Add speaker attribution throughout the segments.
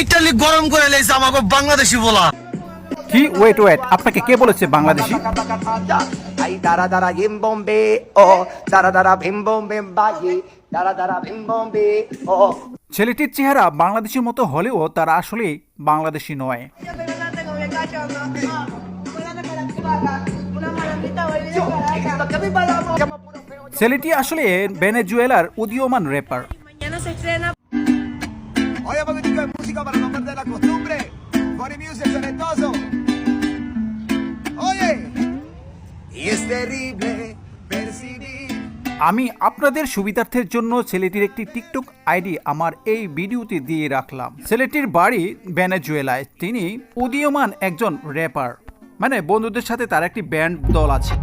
Speaker 1: Italy গরম করে লেছে আমাকে বাংলাদেশি বলা।
Speaker 2: কি? ওয়েট ওয়েট আপনাকে কে বলেছে বাংলাদেশি?
Speaker 3: আই দারা দারা ইম বোম্বে ও দারা দারা ভিম বোম্বে বাজি দারা দারা ভিম বোম্বে ও।
Speaker 2: ছেলেটির চেহারা বাংলাদেশের মতো হলেও তার আসলে বাংলাদেশি নয়। ছেলেটি আসলে ভেনেজুয়েলার উদীয়মান
Speaker 3: rapper Money Music, talentoso. Oye. Y es terrible percibir.
Speaker 2: আমি আপনাদের সুবিধার্থের জন্য ছেলেটির একটি টিকটক আইডি আমার এই ভিডিওতে দিয়ে রাখলাম ছেলেটির বাড়ি ভেনেজুয়েলায় তিনি উদীয়মান একজন র্যাপার মানে বন্ধুদের সাথে তার একটি ব্যান্ড দল আছে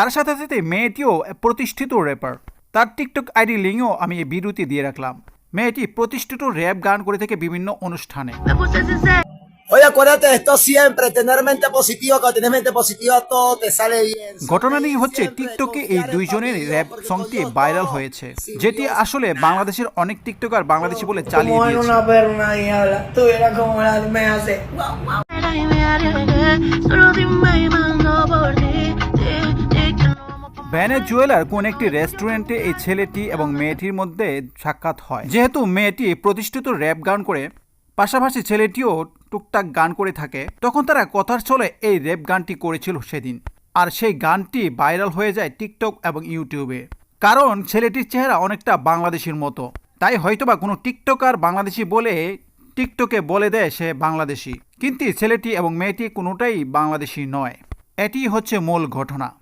Speaker 2: তার সাথে সাথে মেয়েটিও প্রতিষ্ঠিত র্যাপার তার টিকটক আইডি লিঙ্কও আমি এই ভিডিওতে দিয়ে রাখলাম। মেয়েটি প্রতিষ্ঠিত র্যাপ গান করে থাকে বিভিন্ন অনুষ্ঠানে. ঘটনাটি হচ্ছে টিকটকে এই দুইজনের র্যাপ সংটি ভাইরাল হয়েছে যেটি আসলে বাংলাদেশের অনেক টিকটকার বাংলাদেশি বলে চালিয়ে দিয়েছে।
Speaker 4: Vamos pa'
Speaker 2: কোন একটি রেস্টুরেন্টে এই ছেলেটি এবং মেয়েটির মধ্যে সাক্ষাৎ হয়। যেহেতু মেয়েটি প্রতিষ্ঠিত র্যাপ গান করে, পাশাপাশি ছেলেটিও টুকটাক গান করে থাকে, তখন তারা কথার ছলে এই র্যাপ গানটি করেছিল সেদিন। আর সেই গানটি ভাইরাল হয়ে যায় টিকটক এবং ইউটিউবে। কারণ ছেলেটির চেহারা অনেকটা বাংলাদেশের মতো। তাই হয়তোবা কোনো টিকটকার বাংলাদেশি বলে টিকটকে বলে দেয় সে বাংলাদেশি। কিন্তু ছেলেটি এবং মেয়েটি কোনোটাই বাংলাদেশি নয়। এটি হচ্ছে মূল ঘটনা।